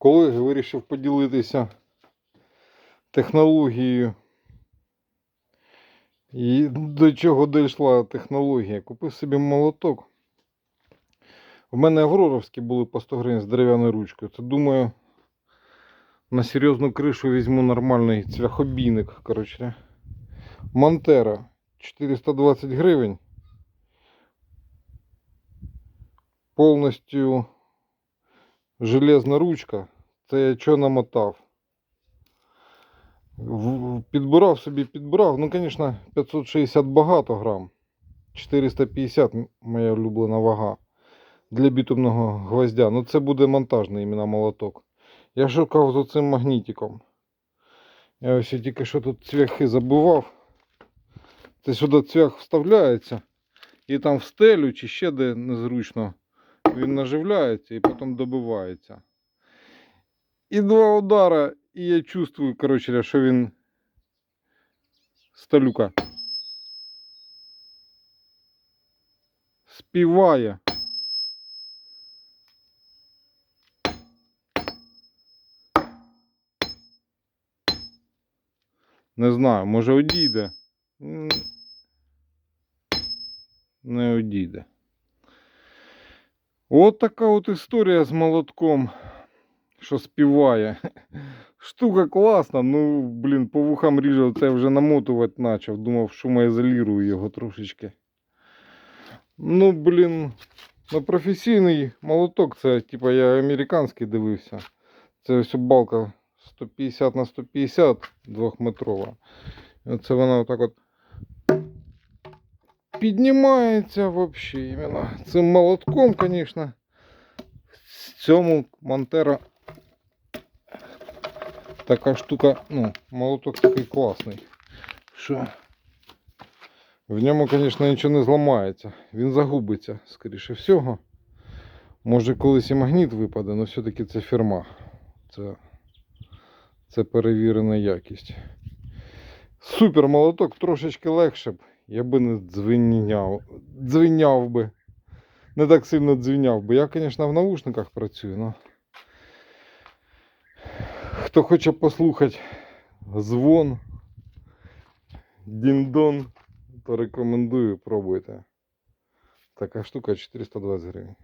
колеги вирішив поділитися технологією. І до чого дійшла технологія? Купив собі молоток. У мене авроровські були по 100 гривень з дерев'яною ручкою. Це думаю, на серйозну кришу візьму нормальний цвяхобійник. Коротше. Монтера 420 гривень. Повністю железна ручка. Це я що намотав. Підбирав собі, підбирав. Ну, звісно, 560 багато грам. 450 м- моя улюблена вага для бітумного гвоздя. Ну, це буде монтажний іменно молоток. Я шукав за цим магнітиком. Я ось тільки що тут цвяхи забував. Це сюди цвях вставляється. І там в стелю чи ще де незручно. Він наживляється і потім добивається. І два удара, і я чувствую, коротше, що він сталюка. Співає. Не знаю, може одійде. Не одійде. От така от історія з молотком, що співає. Штука класна, ну, блін, по вухам ріже, це вже намотувати почав. Думав, шумоізолірую його трошечки. Ну, блін, ну професійний молоток, це типа я американський дивився. Це ось балка 150 на 150 двохметрова. І Оце вона отак от піднімається вообще іменно. Цим молотком, звісно. В цьому Монтера така штука, ну, молоток такий класний. Що в ньому, звісно, нічого не зламається. Він загубиться, скоріше всього. Може колись і магніт випаде, але все-таки це фірма. Це, це перевірена якість. Супер молоток, трошечки легше б. Я би не дзвеняв, дзвеняв би. Не так сильно дзвіняв, би. Я, звісно, в наушниках працюю, але. Хто хоче послухати звон, діндон, то рекомендую, пробуйте. Така штука 420 гривень.